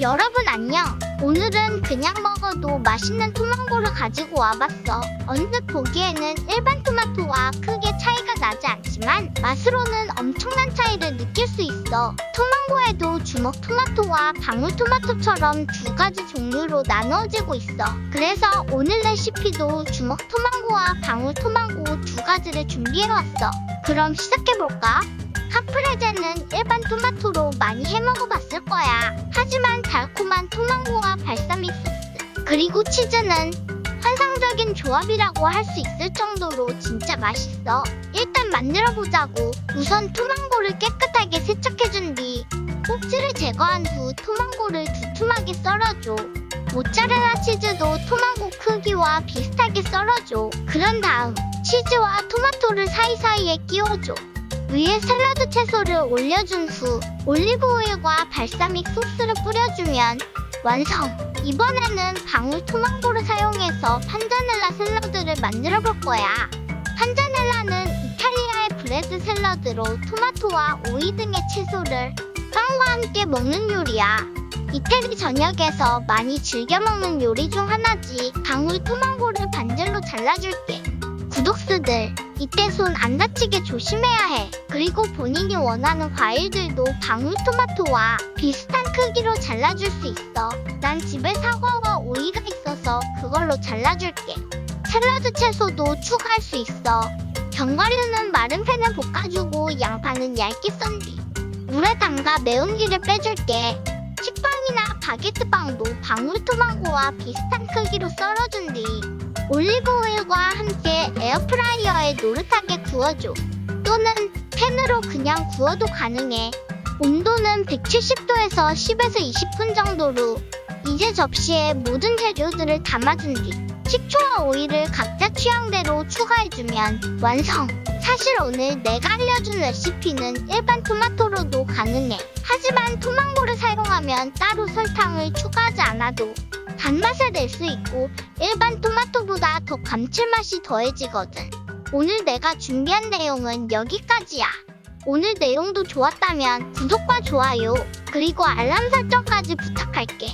여러분 안녕. 오늘은 그냥 먹어도 맛있는 토망고를 가지고 와봤어. 언뜻 보기에는 일반 토마토와 크게 차이가 나지 않지만 맛으로는 엄청난 차이를 느낄 수 있어. 토망고에도 주먹 토마토와 방울 토마토처럼 두 가지 종류로 나누어지고 있어. 그래서 오늘 레시피도 주먹 토망고와 방울 토망고 두 가지를 준비해왔어. 그럼 시작해볼까? 카프레제는 일반 토마토로 많이 해먹어봤을 거야. 하지만 달콤한 토망고와 발사믹 소스, 그리고 치즈는 환상적인 조합이라고 할 수 있을 정도로 진짜 맛있어. 일단 만들어보자고. 우선 토망고를 깨끗하게 세척해준 뒤 꼭지를 제거한 후 토망고를 두툼하게 썰어줘. 모짜렐라 치즈도 토망고 크기와 비슷하게 썰어줘. 그런 다음 치즈와 토마토를 사이사이에 끼워줘. 위에 샐러드 채소를 올려준 후 올리브 오일과 발사믹 소스를 뿌려주면 완성! 이번에는 방울 토망고를 사용해서 판자넬라 샐러드를 만들어 볼 거야. 판자넬라는 이탈리아의 브레드 샐러드로 토마토와 오이 등의 채소를 빵과 함께 먹는 요리야. 이태리 전역에서 많이 즐겨 먹는 요리 중 하나지. 방울 토망고를 반절로 잘라줄게. 구독수들, 이때 손 안 다치게 조심해야 해. 그리고 본인이 원하는 과일들도 방울토마토와 비슷한 크기로 잘라줄 수 있어. 난 집에 사과와 오이가 있어서 그걸로 잘라줄게. 샐러드 채소도 추가할 수 있어. 견과류는 마른 팬에 볶아주고 양파는 얇게 썬 뒤 물에 담가 매운기를 빼줄게. 식빵이나 바게트빵도 방울토마토와 비슷한 크기로 썰어준 뒤 올리브 오일과 함께 에어프라이어에 노릇하게 구워줘. 또는 팬으로 그냥 구워도 가능해. 온도는 170도에서 10에서 20분 정도로 이제 접시에 모든 재료들을 담아준 뒤 식초와 오일을 각자 취향대로 추가해주면 완성! 사실 오늘 내가 알려준 레시피는 일반 토마토로도 가능해. 하지만 토망고를 사용하면 따로 설탕을 추가하지 않아도 단맛을 낼 수 있고 일반 토마토보다 더 감칠맛이 더해지거든. 오늘 내가 준비한 내용은 여기까지야. 오늘 내용도 좋았다면 구독과 좋아요, 그리고 알람 설정까지 부탁할게.